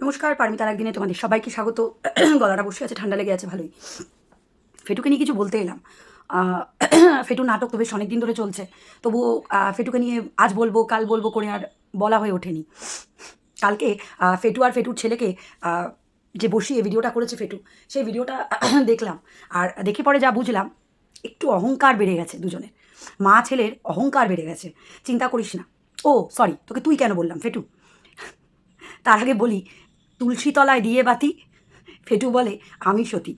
নমস্কার পারমিতার একদিনে তোমাদের সবাইকে স্বাগত। গলাটা বসে আছে, ঠান্ডা লেগে আছে, ভালোই। ফেটুকে নিয়ে কিছু বলতে এলাম। ফেটু নাটক তো বেশ অনেক দিন ধরে চলছে। তবুও ফেটুকে নিয়ে আজ বলব, কাল বলব করে আর বলা হয়ে ওঠেনি। কালকে ফেটু আর ফেটুর ছেলেকে যে বসিয়ে ভিডিওটা করেছে ফেটু, সেই ভিডিওটা দেখলাম। আর দেখে পরে যা বুঝলাম, একটু অহংকার বেড়ে গেছে দুজনের। মা ছেলের অহংকার বেড়ে গেছে। চিন্তা করিস না। ও সরি তোকে তুই কেন বললাম, ফেটু? তার আগে বলি তুলসী তলায় দিয়ে বাতি। ফেটু বলে, আমি সতী।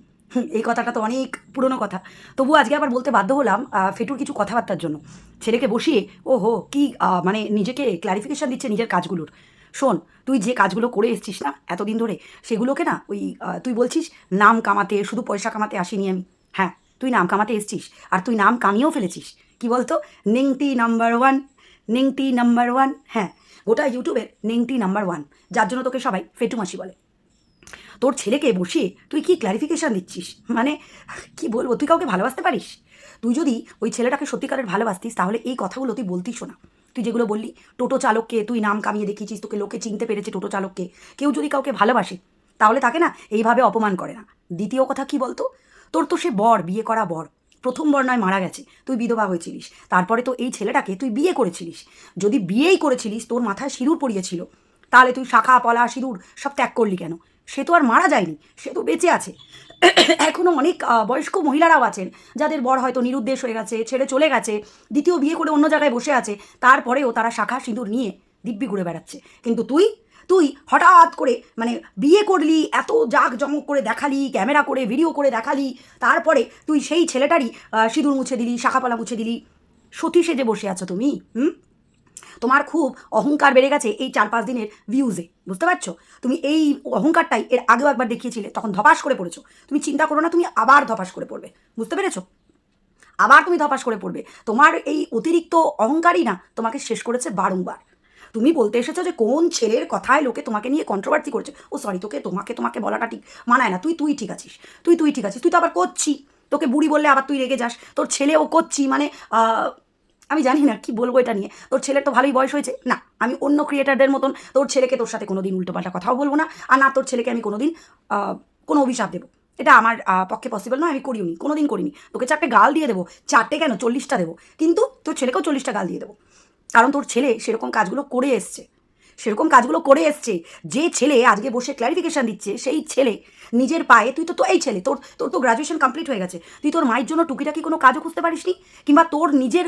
এই কথাটা তো অনেক পুরনো কথা। তবু আজকে আবার বলতে বাধ্য হলাম ফেটুর কিছু কথাবার্তার জন্য। ছেলেকে বসিয়ে ও হো কি মানে নিজেকে ক্লারিফিকেশন দিচ্ছে নিজের কাজগুলোর। শোন, তুই যে কাজগুলো করে এসছিস না, এতদিন ধরে, সেগুলোকে না ওই তুই বলছিস, নাম কামাতে, শুধু পয়সা কামাতে আসিনি আমি। হ্যাঁ তুই নাম কামাতে এসছিস, আর তুই নাম কামিয়েও ফেলেছিস। কি বলতো? নেংটি নাম্বার ওয়ান নেংটি নাম্বার ওয়ান হ্যাঁ গোটা ইউটিউবের নেংটি নাম্বার ওয়ান যার জন্য তোকে সবাই ফেটু মাসি বলে। তোর ছেলেকে বসিয়ে তুই কি ক্লারিফিকেশান দিচ্ছিস? মানে কি বলব, তুই কাউকে ভালোবাসতে পারিস? তুই যদি ওই ছেলেটাকে সত্যিকারের ভালোবাসতিস, তাহলে এই কথাগুলো তুই বলতিস না তুই যেগুলো বললি, টোটো চালককে তুই নাম কামিয়ে দেখিয়েছিস, তোকে লোকে চিনতে পেরেছে টোটো চালককে, কেউ যদি কাউকে ভালোবাসে, তাহলে তাকে না এইভাবে অপমান করে না। দ্বিতীয় কথা কি বলতো? তোর তো সে বর, বিয়ে করা বর। প্রথম বর নয় মারা গেছে, তুই বিধবা হয়েছিলিস। তারপরে তো এই ছেলেটাকে তুই বিয়ে করেছিলিস। যদি বিয়েই করেছিলিস, তোর মাথায় সিঁদুর পড়িয়েছিল, তাহলে তুই শাখা, পলা, সিঁদুর সব ত্যাগ করলি কেন? সে তো আর মারা যায়নি, সে তো বেঁচে আছে। এখনও অনেক বয়স্ক মহিলারাও আছেন, যাদের বর হয়তো নিরুদ্দেশ হয়ে গেছে, ছেড়ে চলে গেছে, দ্বিতীয় বিয়ে করে অন্য জায়গায় বসে আছে, তারপরেও তারা শাখা, সিঁদুর নিয়ে দিব্যি ঘুরে বেড়াচ্ছে। কিন্তু তুই তুই হঠাৎ করে মানে বিয়ে করলি, এত জাক জমক করে দেখালি, ক্যামেরা করে ভিডিও করে দেখালি, তারপরে তুই সেই ছেলেটারই সিঁদুর মুছে দিলি, শাখাপালা মুছে দিলি। সতী সেজে বসে আছো তুমি, হুম? তোমার খুব অহংকার বেড়ে গেছে এই চার পাঁচ দিনের ভিউজে বুঝতে পারছ? তুমি এই অহংকারটাই এর আগেও একবার দেখিয়েছিলে, তখন ধপাস করে পড়েছো। তুমি চিন্তা করো না, তুমি আবার ধপাস করে পড়বে, বুঝতে পেরেছ? আবার তুমি ধপাস করে পড়বে। তোমার এই অতিরিক্ত অহংকারই না তোমাকে শেষ করেছে বারংবার। তুমি বলতে এসেছ যে কোন ছেলের কথায় লোকে তোমাকে নিয়ে কন্ট্রোভার্সি করছে? ও সরি তোকে তোমাকে তোমাকে বলাটা ঠিক মানায় না। তুই তুই ঠিক আছিস। তুই তুই ঠিক আছিস। তুই তো আবার করছি। তোকে বুড়ি বললে আবার তুই রেগে যাস। তোর ছেলেও করছি মানে আমি জানি না কি বলব এটা নিয়ে। তোর ছেলের তো ভালোই বয়স হয়েছে। না আমি অন্য ক্রিয়েটারদের মতন তোর ছেলেকে তোর সাথে কোনো দিন উল্টোপাল্টা কথাও বলব না। আর না তোর ছেলেকে আমি কোনোদিন আহ, কোনো অভিশাপ দেবো। এটা আমার পক্ষে পসিবল নয় আমি করিও নি কোনো দিন করিনি। তোকে চারটে গাল দিয়ে দেবো। চারটে কেন? চল্লিশটা দেবো। কিন্তু তোর ছেলেকেও চল্লিশটা গাল দিয়ে দেবো। কারণ তোর ছেলে সেরকম কাজগুলো করে এসছে। সেরকম কাজগুলো করে এসছে, যে ছেলে আজকে বসে ক্ল্যারিফিকেশন দিচ্ছে, সেই ছেলে নিজের পায়ে, তুই তো তো এই ছেলে, তোর তোর তো গ্রাজুয়েশন কমপ্লিট হয়ে গেছে। তুই তোর মায়ের জন্য টুকিটাকি কোনো কাজও খুঁজতে পারিসনি? কিংবা তোর নিজের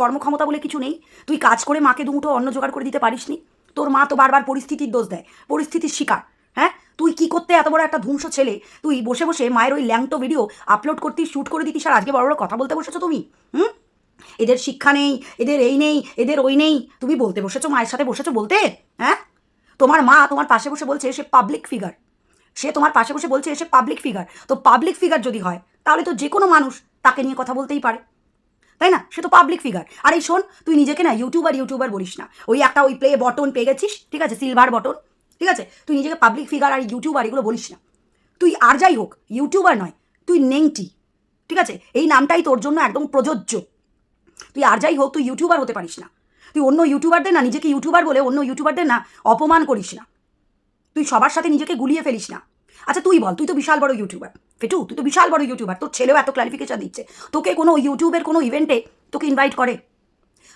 কর্মক্ষমতা বলে কিছু নেই? তুই কাজ করে মাকে দুমুঠো অন্ন জোগাড় করে দিতে পারিসনি? তোর মা তো বারবার পরিস্থিতির দোষ দেয়, পরিস্থিতির শিকার হ্যাঁ? তুই কি করতে এত বড় একটা ধ্বংস ছেলে? তুই বসে বসে মায়ের ওই ল্যাংটো ভিডিও আপলোড করতি শ্যুট করে দিতিস, আর আজকে বড় বড় কথা বলতে বসেছো তুমি? হুম? এদের শিক্ষা নেই, এদের এই নেই, এদের ওই নেই। তুমি বলতে বসেছো, মায়ের সাথে বসেছো বলতে? হ্যাঁ? তোমার মা তোমার পাশে বসে বলছে সে পাবলিক ফিগার সে তোমার পাশে বসে বলছে সে পাবলিক ফিগার তো পাবলিক ফিগার যদি হয়, তাহলে তো যে কোনো মানুষ তাকে নিয়ে কথা বলতেই পারে। তাই না? সে তো পাবলিক ফিগার আর এই শোন, তুই নিজেকে না ইউটিউবার ইউটিউবার বলিস না। ওই একটা ওই প্লে বটন পেয়ে গেছিস, ঠিক আছে? সিলভার বটন ঠিক আছে? তুই নিজেকে পাবলিক ফিগার আর ইউটিউবার এগুলো বলিস না। তুই আর যাই হোক ইউটিউবার নয়, তুই নেংটি, ঠিক আছে? এই নামটাই তোর জন্য একদম প্রযোজ্য। তুই আর যাই হোক, তুই ইউটিউবার হতে পারিস না। তুই অন্য ইউটিউবারদের না, নিজেকে ইউটিউবার বলে অন্য ইউটিউবারদের না অপমান করিস না। তুই সবার সাথে নিজেকে গুলিয়ে ফেলিস না। আচ্ছা তুই বল, তুই তো বিশাল বড় ইউটিউবার ফেটু, তুই তো বিশাল বড় ইউটিউবার তোর ছেলেও এত ক্লারিফিকেশন দিচ্ছে। তোকে কোনো ইউটিউবের কোনো ইভেন্টে তোকে ইনভাইট করে?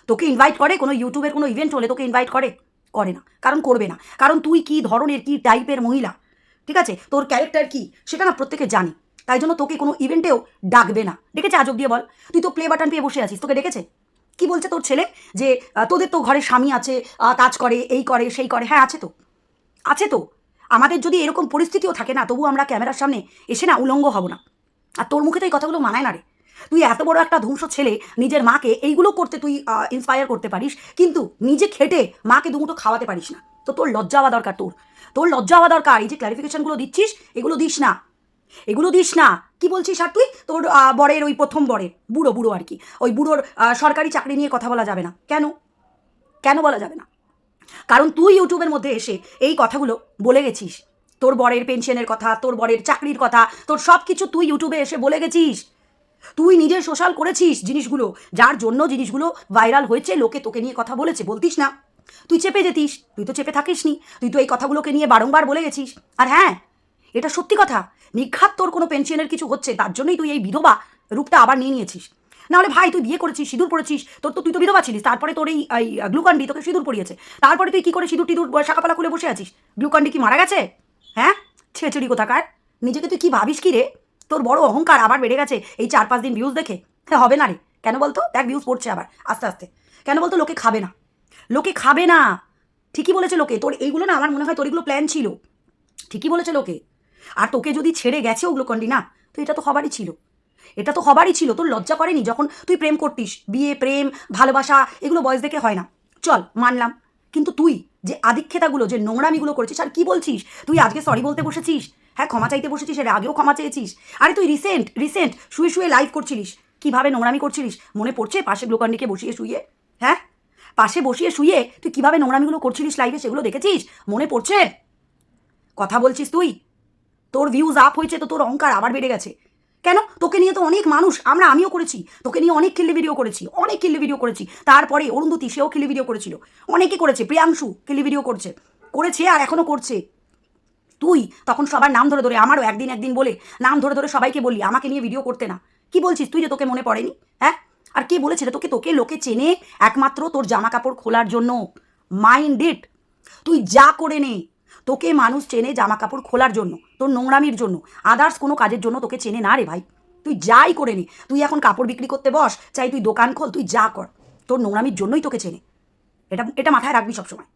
তোকে ইনভাইট করে কোনো ইউটিউবের কোনো ইভেন্ট হলে তোকে ইনভাইট করে? করে না। কারণ করবে না। কারণ তুই কি ধরনের, কি টাইপের মহিলা? ঠিক আছে? তোর ক্যারেক্টার কি? সেটা না প্রত্যেকে জানে। তাই জন্য তোকে কোনো ইভেন্টেও ডাকবে না। ডেকেছে আজব দিয়ে বল। তুই তো প্লে বাটন পেয়ে বসে আছিস, তোকে ডেকেছে? কি বলছে তোর ছেলে? যে তোদের তো ঘরে স্বামী আছে কাজ করে, এই করে, সেই করে হ্যাঁ আছে তো। আছে তো। আমাদের যদি এরকম পরিস্থিতিও থাকে না তবু আমরা ক্যামেরার সামনে এসে না উলঙ্গ হব না। আর তোর মুখে তো এই কথাগুলো মানায় না রে। তুই এত বড় একটা ধ্বংস ছেলে, নিজের মাকে এইগুলো করতে তুই ইন্সপায়ার করতে পারিস, কিন্তু নিজে খেটে মাকে দুমুটো খাওয়াতে পারিস না। তো তোর লজ্জা হওয়া দরকার তোর। তোর লজ্জা হওয়া দরকার। এই যে ক্লারিফিকেশনগুলো দিচ্ছিস, এগুলো দিস না। এগুলো দিস না। কি বলছিস আর তুই? তোর বরের ওই প্রথম বরের, বুড়ো বুড়ো আর কি। ওই বুড়োর সরকারি চাকরি নিয়ে কথা বলা যাবে না। কেন? কেন বলা যাবে না? কারণ তুই ইউটিউবের মধ্যে এসে এই কথাগুলো বলে গেছিস। তোর বরের পেনশনের কথা, তোর বরের চাকরির কথা, তোর সব কিছু তুই ইউটিউবে এসে বলে গেছিস। তুই নিজে সোশ্যাল করেছিস জিনিসগুলো, যার জন্য জিনিসগুলো ভাইরাল হয়েছে, লোকে তোকে নিয়ে কথা বলেছে, বলতিস না। তুই চেপে যেতিস, তুই তো চেপে থাকিস নি তুই তো এই কথাগুলোকে নিয়ে বারংবার বলে গেছিস। আর হ্যাঁ এটা সত্যি কথা। নিঘাত তোর কোনো পেনশনের কিছু হচ্ছে, তার জন্যই তুই এই বিধবা রূপটা আবার নিয়ে নিয়েছিস। নাহলে ভাই, তুই বিয়ে করেছিস, সিঁদুর পড়েছিস, তোর তো, তুই তো বিধবা ছিলিস, তারপরে তোর এই গ্লুকান্ডি তোকে সিঁদুর পড়িয়েছে। তারপরে তুই কি করে সিঁদুর টিঁদুর শাখাপালা খুলে বসে আছিস? গ্লুকান্ডি কি মারা গেছে? হ্যাঁ? ছেচুরি কোথাকার? নিজেকে তুই কি ভাবিস কি রে? তোর বড় অহংকার আবার বেড়ে গেছে এই চার পাঁচ দিন ভিউজ দেখে। হ্যাঁ হবে না রে। কেন বলতো? দেখ ভিউজ পড়ছে আবার, আস্তে আস্তে। কেন বলতো? লোকে খাবে না। লোকে খাবে না। ঠিকই বলেছে লোকে। তোর এইগুলো না আমার মনে হয় তোর এগুলো প্ল্যান ছিল। ঠিকই বলেছে লোকে। আর তোকে যদি ছেড়ে গেছে ওগুলো কন্ডি না, তো এটা তো হবারই ছিল। এটা তো হবারই ছিল, তোর লজ্জা করেনি যখন তুই প্রেম করতিস। বিয়ে, প্রেম, ভালোবাসা, এগুলো বয়স দেখে হয় না। চল, মানলাম। কিন্তু তুই যে আদিক্ষেতাগুলো, যে নোংরামিগুলো করেছিস, আর কি বলছিস? তুই আজকে সরি বলতে বসেছিস? হ্যাঁ ক্ষমা চাইতে বসেছিস, এর আগেও ক্ষমা চেয়েছিস। আরে তুই রিসেন্ট রিসেন্ট শুয়ে শুয়ে লাইভ করছিলিস। কীভাবে নোংরামি করছিলিস? মনে পড়ছে পাশে গ্লোকান্ডিকে বসিয়ে শুয়ে? হ্যাঁ? পাশে বসিয়ে শুয়ে তুই কীভাবে নোংরামিগুলো করছিলিস লাইভে সেগুলো দেখেছিস? মনে পড়ছে? কথা বলছিস তুই? তোর ভিউজ আপ হয়েছে তো তোর অহংকার আবার বেড়ে গেছে। কেন? তোকে নিয়ে তো অনেক মানুষ, আমরা আমিও করেছি। তোকে নিয়ে অনেক কিল্লি ভিডিও করেছি, অনেক কিল্লি ভিডিও করেছি। তারপরে অরুন্ধতী সেও কিল্লি ভিডিও করেছিল। অনেকে করেছে, প্রিয়াংশু কিল্লি ভিডিও করছে। করেছে আর এখনও করছে। তুই তখন সবার নাম ধরে ধরে, আমারও একদিন একদিন বলে, নাম ধরে ধরে সবাইকে বললি, আমাকে নিয়ে ভিডিও করতে না। কি বলছিস তুই যে তোকে মনে পড়েনি? হ্যাঁ? আর কে বলেছিল তোকে? তোকে লোকে চেনে একমাত্র তোর জামা কাপড় খোলার জন্য। মাইন্ড ইট তুই যা করে নে, তোকে মানুষ চেনে জামা কাপড় খোলার জন্য। তোর নোংরামির জন্য। আদার্স কোনো কাজের জন্য তোকে চেনে না রে ভাই। তুই যাই করে নে। তুই এখন কাপড় বিক্রি করতে বস, চাই তুই দোকান খোল, তুই যা কর। তোর নোংরামির জন্যই তোকে চেনে। এটা এটা মাথায় রাখবি সবসময়।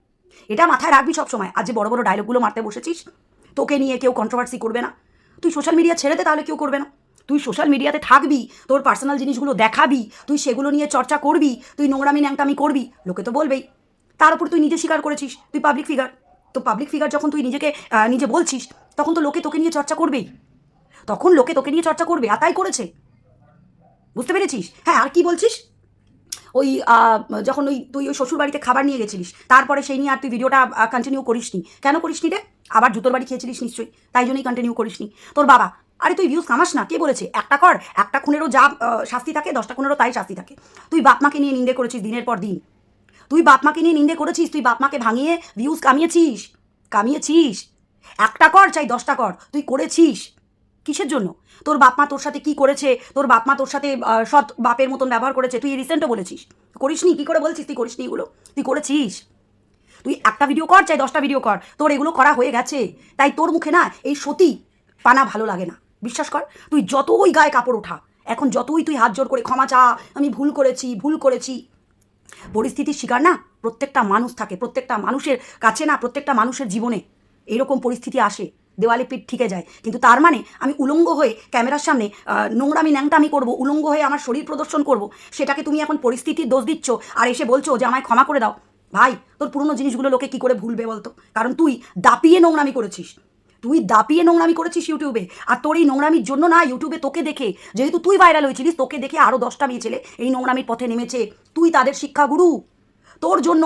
এটা মাথায় রাখবি সবসময়। আজ যে বড় বড় ডায়লগুলো মারতে বসেছিস, তোকে নিয়ে কেউ কন্ট্রোভার্সি করবে না। তুই সোশ্যাল মিডিয়া ছেড়ে দে তাহলে কেউ করবে না। তুই সোশ্যাল মিডিয়াতে থাকবি, তোর পার্সোনাল জিনিসগুলো দেখাবি, তুই সেগুলো নিয়ে চর্চা করবি, তুই নোংরামি ন্যাংটামি করবি। লোকে তো বলবেই। তার উপর তুই নিজে স্বীকার করেছিস, তুই পাবলিক ফিগার তো পাবলিক ফিগার যখন তুই নিজেকে নিজে বলছিস, তখন তো লোকে তোকে নিয়ে চর্চা করবেই। তখন লোকে তোকে নিয়ে চর্চা করবে, আর তাই করেছে। বুঝতে পেরেছিস? হ্যাঁ আর কি বলছিস? ওই যখন ওই, তুই ওই শ্বশুর বাড়িতে খাবার নিয়ে গেছিলিস, তারপরে সেই নিয়ে আর তুই ভিডিওটা কন্টিনিউ করিসনি। কেন করিসনি রে? আবার জুতোর বাড়ি খেয়েছিলিস নিশ্চয়ই, তাই জন্যই কন্টিনিউ করিসনি। তোর বাবা, আরে তুই ভিউজ কামাস না, কে বলেছে? একটা কর, একটা খুনেরও যা শাস্তি থাকে, দশটা খুনেরও তাই শাস্তি থাকে। তুই বাপ মাকে নিয়ে নিন্দে করেছিস দিনের পর দিন। তুই বাপ মাকে নিয়ে নিন্দে করেছিস, তুই বাপ মাকে ভাঙিয়ে ভিউজ কামিয়েছিস কামিয়েছিস। একটা কর চাই, দশটা কর, তুই করেছিস। কিসের জন্য? তোর বাপ মা তোর সাথে কি করেছে? তোর বাপ মা তোর সাথে সৎ বাপের মতন ব্যবহার করেছে। তুই রিসেন্টও বলেছিস। করিসনি? কি করে বলছিস তুই করিসনি এগুলো? তুই করেছিস? তুই একটা ভিডিও কর চাই, দশটা ভিডিও কর। তোর এগুলো করা হয়ে গেছে। তাই তোর মুখে না এই সতী পানা ভালো লাগে না। বিশ্বাস কর, তুই যতই গায়ে কাপড় ওঠা, এখন যতই তুই হাত জোর করে ক্ষমা চা, আমি ভুল করেছি ভুল করেছি পরিস্থিতির শিকার না, প্রত্যেকটা মানুষ থাকে, প্রত্যেকটা মানুষের কাছে না, প্রত্যেকটা মানুষের জীবনে এরকম পরিস্থিতি আসে, দেওয়ালে পিঠ ঠিকে যায়। কিন্তু তার মানে আমি উলঙ্গ হয়ে ক্যামেরার সামনে নোংরামি ন্যাংটামি করব, উলঙ্গ হয়ে আমার শরীর প্রদর্শন করব, সেটাকে তুমি এখন পরিস্থিতির দোষ দিচ্ছ আর এসে বলছো যে আমায় ক্ষমা করে দাও। ভাই, তোর পুরনো জিনিসগুলো লোকে কি করে ভুলবে বলতো? কারণ তুই দাপিয়ে নোংরামি করেছিস। তুই দাপিয়ে নোংরামি করেছিস ইউটিউবে, আর তোর এই নোংরামির জন্য না ইউটিউবে তোকে দেখে, যেহেতু তুই ভাইরাল হয়েছিলিস, তোকে দেখে আরও দশটা মেয়ে ছেলে এই নোংরামির পথে নেমেছে। তুই তাদের শিক্ষাগুরু। তোর জন্য,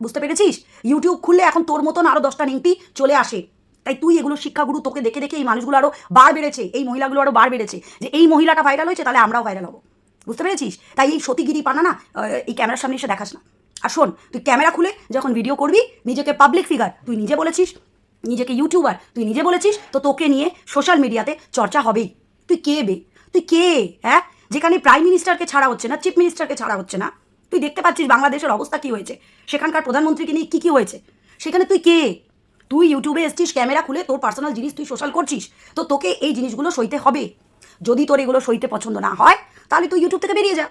বুঝতে পেরেছিস? ইউটিউব খুললে এখন তোর মতন আরও দশটা নিংটি চলে আসে। তাই তুই এগুলো শিক্ষাগুরু তোকে দেখে দেখে এই মানুষগুলো আরও বার বেড়েছে, এই মহিলাগুলো আরও বার বেড়েছে, যে এই মহিলাটা ভাইরাল হয়েছে, তাহলে আমরাও ভাইরাল হব। বুঝতে পেরেছিস? তাই এই সতীগিরি পানা না এই ক্যামেরার সামনে এসে দেখাস না। আর শোন, তুই ক্যামেরা খুলে যখন ভিডিও করবি, নিজেকে পাবলিক ফিগার তুই নিজে বলেছিস নিজেকে ইউটিউবার তুই নিজে বলেছিস তো তোকে নিয়ে সোশ্যাল মিডিয়াতে চর্চা হবেই। তুই কে বে? তুই কে? হ্যাঁ? যেখানে প্রাইম মিনিস্টারকে ছাড়া হচ্ছে না চিফ মিনিস্টারকে ছাড়া হচ্ছে না। তুই দেখতে পাচ্ছিস বাংলাদেশের অবস্থা কি হয়েছে। সেখানকার প্রধানমন্ত্রীকে নিয়ে কী কী হয়েছে। সেখানে তুই কে? তুই ইউটিউবে এসছিস ক্যামেরা খুলে তোর পার্সোনাল জিনিস তুই সোশ্যাল করছিস। তো তোকে এই জিনিসগুলো সইতে হবে। যদি তোর এগুলো সইতে পছন্দ না হয়, তাহলে তুই ইউটিউব থেকে বেরিয়ে যা।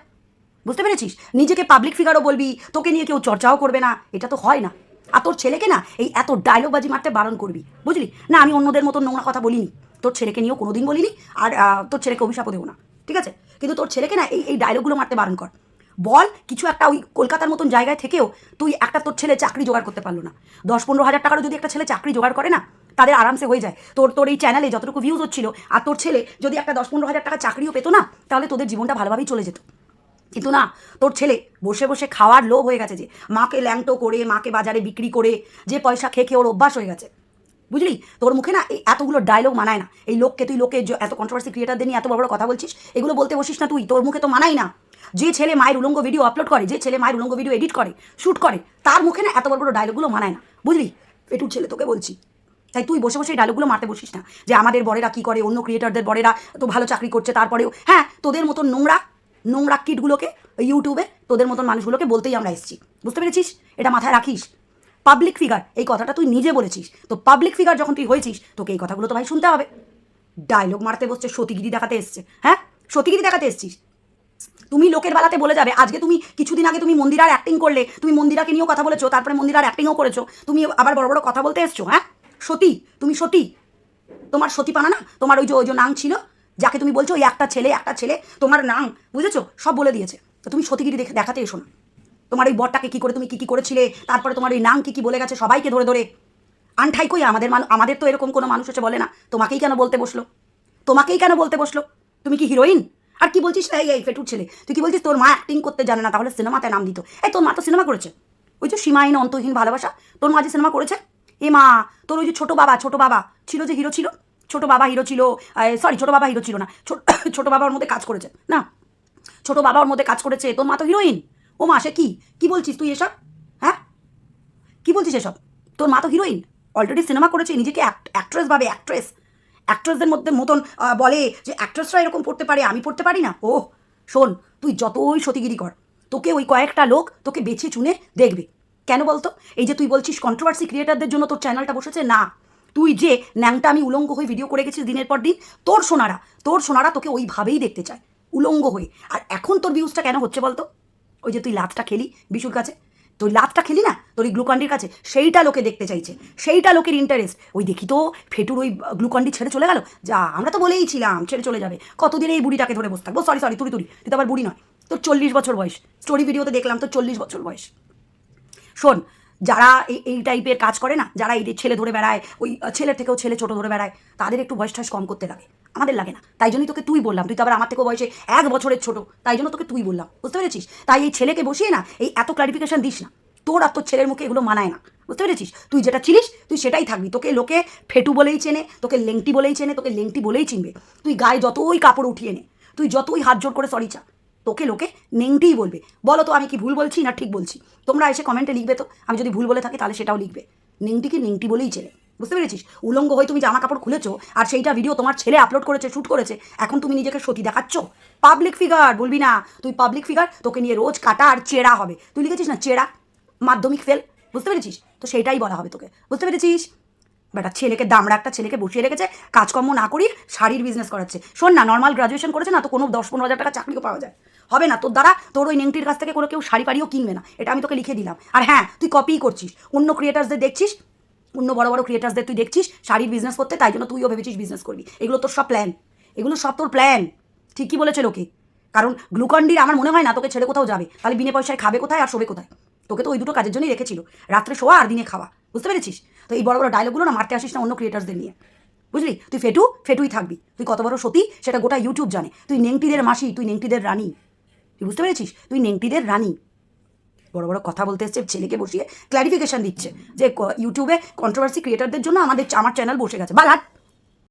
বুঝতে পেরেছিস? নিজেকে পাবলিক ফিগারও বলবি, তোকে নিয়ে কেউ চর্চাও করবে না। এটা তো হয় না। আর তোর ছেলেকে না এই এত ডায়লগবাজি মারতে বারণ করবি, বুঝলি? না, আমি অন্যদের মতো নোংরা কথা বলিনি। তোর ছেলেকে নিয়েও কোনোদিন বলিনি, আর তোর ছেলেকে অভিশাপও দেবো না, ঠিক আছে? কিন্তু তোর ছেলেকে না এই এই ডায়লগগুলো মারতে বারণ কর। বল, কিছু একটা ওই কলকাতার মতন জায়গায় থেকেও তুই একটা তোর ছেলে চাকরি জোগাড় করতে পারল না। দশ পনেরো হাজার টাকারও যদি একটা ছেলে চাকরি জোগাড় করে না, তাদের আরামসে হয়ে যায়। তোর তোর এই চ্যানেলে যতটুকু ভিউজ হচ্ছিল, আর তোর ছেলে যদি একটা দশ পনেরো হাজার টাকা চাকরিও পেতো না, তাহলে তোদের জীবনটা ভালোভাবেই চলে যেত। কিন্তু না তোর ছেলে বসে বসে খাওয়ার লোভ হয়ে গেছে যে, মাকে ল্যাংটো করে, মাকে বাজারে বিক্রি করে, যে পয়সা খেয়ে খেয়ে ওর অভ্যাস হয়ে গেছে। বুঝলি? তোর মুখে না এই এতগুলো ডায়লগ মানায় না। এই লোককে, তুই লোকে এত কন্ট্রোভার্সি ক্রিয়েটারদের নিয়ে এত বড় বড় কথা বলছিস, এগুলো বলতে বসিস না তুই। তোর মুখে তো মানাই না। যে ছেলে মায়ের উলঙ্গ ভিডিও আপলোড করে, যে ছেলে মায়ের উলঙ্গ ভিডিও এডিট করে শ্যুট করে, তার মুখে না এত বড় বড় ডায়লগুলো মানায় না। বুঝলি? পেটুর ছেলে তোকে বলছি। তাই তুই বসে বসে এই ডায়লগুলো মারতে বসিস না। যে আমাদের বড়েরা কী করে, অন্য ক্রিয়েটারদের বড়েরা তো ভালো চাকরি করছে, তারপরেও হ্যাঁ তোদের মতন নোংরা নোংরা কিটগুলোকে ইউটিউবে তোদের মতন মানুষগুলোকে বলতেই আমরা এসেছি। বুঝতে পেরেছিস? এটা মাথায় রাখিস। পাবলিক ফিগার এই কথাটা তুই নিজে বলেছিস। তো পাবলিক ফিগার যখন তুই হয়েছিস, তোকে এই কথাগুলো তো ভাই শুনতে হবে। ডায়লগ মারতে বসছে, সতীগিরি দেখাতে এসছে। হ্যাঁ? সতীগিরি দেখাতে এসছিস? তুমি লোকের বেলাতে বলে যাবে, আজকে তুমি কিছুদিন আগে তুমি মন্দিরার অ্যাক্টিং করলে, তুমি মন্দিরাকে নিয়েও কথা বলেছ, তারপরে মন্দিরার অ্যাক্টিংও করেছ, তুমি আবার বড় বড় কথা বলতে এসছো হ্যাঁ? সতী, তুমি সতী। তোমার সতী পানা না? তোমার ওই যে ওই যে নাং ছিল যাকে তুমি বলছো ওই একটা ছেলে একটা ছেলে, তোমার নাম, বুঝেছ? সব বলে দিয়েছে। তো তুমি সতীগিরি দেখে দেখাতে এসো না। তোমার ওই বরটাকে কী করে তুমি কী কী করেছিলে? তারপরে তোমার ওই নাম কী কী বলে গেছে সবাইকে ধরে ধরে। আনঠাই কই আমাদের আমাদের তো এরকম কোনো মানুষ এসে বলে না। তোমাকেই কেন বলতে বসল? তোমাকেই কেন বলতে বসল? তুমি কি হিরোইন? আর কি বলছিস এই এই ফেটুর ছেলে? তুই কি বলছিস তোর মা অ্যাক্টিং করতে জানে না? তাহলে সিনেমাতে নাম দিত। এই, তোর মা তো সিনেমা করেছে। ওই যে সীমাহীন অন্তহীন ভালোবাসা, তোর মা যে সিনেমা করেছে? এ মা, তোর ওই যে ছোটো বাবা ছোটো বাবা, ছিল যে হিরো ছিল? ছোটো বাবা হিরো ছিল সরি ছোটো বাবা হিরো ছিল না, ছোট- বাবা ওর মধ্যে কাজ করেছে, না? ছোটো বাবা ওর মধ্যে কাজ করেছে, তোর মা তো হিরোইন ও মা, সে কি? কি বলছিস তুই এসব? হ্যাঁ? কি বলছিস এসব? তোর মা তো হিরোইন অলরেডি সিনেমা করেছে, নিজেকে অ্যাক্ট্রেস ভাবে অ্যাক্ট্রেস অ্যাক্ট্রেসদের মধ্যে মতন বলে যে অ্যাক্ট্রেসরা এরকম পড়তে পারে, আমি পড়তে পারি না। ও, শোন, তুই যতই সতীগিরি কর, তোকে ওই কয়েকটা লোক তোকে বেছে চুনে দেখবে। কেন বলতো? এই যে তুই বলছিস কন্ট্রোভার্সি ক্রিয়েটারদের জন্য তোর চ্যানেলটা বসেছে, না। তুই যে ন্যাংটা আমি উলঙ্গ হয়ে ভিডিও করে গেছিস দিনের পর দিন, তোর সোনারা তোর সোনারা তোকে ওইভাবেই দেখতে চায়, উলঙ্গ হয়ে। আর এখন তোর ভিউজটা কেন হচ্ছে বলতো? ওই যে তুই লাতটা খেলি বিশুর কাছে তোর লাতটা খেলি না? তোর ওই গ্লুকন্ডির কাছে, সেইটা লোকে দেখতে চাইছে, সেইটা লোকের ইন্টারেস্ট ওই দেখি তো ফেটুর ওই গ্লুকন্ডি ছেড়ে চলে গেল? যা, আমরা তো বলেই ছিলাম, ছেড়ে চলে যাবে। কতদিন এই বুড়িটাকে ধরে বসে থাকব? সরি সরি তুই তুই তুই তো আবার বুড়ি নয়। তোর চল্লিশ বছর বয়স। স্টোরি ভিডিওতে দেখলাম তোর চল্লিশ বছর বয়স। শোন যারা এই এই টাইপের কাজ করে না, যারা এই ছেলে ধরে বেড়ায়, ওই ছেলের থেকেও ছেলে ছোট ধরে বেড়ায়, তাদের একটু বয়স টয়স কম করতে লাগে। আমাদের লাগে না। তাই জন্যই তোকে তুই বললাম, তুই তো আবার আমার থেকেও বয়সে এক বছরের ছোট, তাই জন্য তোকে তুই বললাম, বুঝতে পেরেছিস? তাই এই ছেলেকে বসিয়ে না, এই এত ক্লারিফিকেশন দিস না। তোর আর তোর ছেলের মুখে এগুলো মানায় না, বুঝতে পেরেছিস? তুই যেটা ছিলিস তুই সেটাই থাকবি। তোকে লোকে ফেটু বলেই চেনে, তোকে লেংটি বলেই চেনে, তোকে লেংটি বলেই চিনবে। তুই গায়ে যতই কাপড় উঠিয়ে নে, তুই যতই হাত জোর করে সরি চা তোকে লোকে নেংটিই বলবে। বলো তো, আমি কি ভুল বলছি না ঠিক বলছি? তোমরা এসে কমেন্টে লিখবে তো। আমি যদি ভুল বলে থাকি, তাহলে সেটাও লিখবে। নেংটিকে নেংটি বলেই চেনে। বুঝতে পেরেছিস? উলঙ্গ হয়ে তুমি জামা কাপড় খুলেছো, আর সেইটা ভিডিও তোমার ছেলে আপলোড করেছে শ্যুট করেছে। এখন তুমি নিজেকে সতী দেখাচ্ছ? পাবলিক ফিগার বলবি না। তুই পাবলিক ফিগার তোকে নিয়ে রোজ কাটা আর চেরা হবে। তুই লিখেছিস না চেরা? মাধ্যমিক ফেল বুঝতে পেরেছিস? তো সেটাই বলা হবে তোকে। বুঝতে পেরেছিস? বেটা, ছেলেকে, দামড়া একটা ছেলেকে বসিয়ে রেখেছে, কাজকর্ম না করি শাড়ির বিজনেস করাচ্ছে। শোন না নর্মাল গ্রাজুয়েশন করেছে না, তো কোনো দশ পনেরো হাজার টাকা চাকরিও পাওয়া যায়। হবে না। তোর দ্বারা তোর ওই নেংটির কাছ থেকে কোনো কেউ শাড়ি পাড়িও কিনবে না। এটা আমি তোকে লিখে দিলাম। আর হ্যাঁ তুই কপিই করছিস। অন্য ক্রিয়েটার্সদের দেখছিস? অন্য বড় বড় ক্রিয়েটার্সদের তুই দেখছিস? শাড়ির বিজনেস করতে? তাই জন্য তুইও ভেবেছিস বিজনেস করবি। এগুলো তোর সব প্ল্যান এগুলো সব তোর প্ল্যান ঠিকই বলেছে লোকে। কারণ গ্লুকন্ডির আমার মনে হয় না তোকে ছেড়ে কোথাও যাবে। তাহলে বিনে পয়সায় খাবে কোথায় আর শোবে কোথায়? তোকে তো ওই দুটো কাজের জন্যই রেখেছিল। রাত্রে শোয়া আর দিনে খাওয়া। বুঝতে পেরেছিস? তো এই বড় বড় ডায়লগুলো না মারতে আসিস না অন্য ক্রিয়েটার্সদের নিয়ে। বুঝলি? তুই ফেটু, ফেটুই থাকবি। তুই কত বড় সতী, সেটা গোটা ইউটিউব জানে। তুই নেংটিদের মাসি, তুই নেংটিদের রানী। তুই বুঝতে পেরেছিস? তুই নেংটিদের রানী। বড় বড় কথা বলতে এসছে, ছেলেকে বসিয়ে ক্লারিফিকেশান দিচ্ছে যে ইউটিউবে কন্ট্রোভার্সি ক্রিয়েটারদের জন্য আমাদের, আমার চ্যানেল বসে গেছে। বাল হাট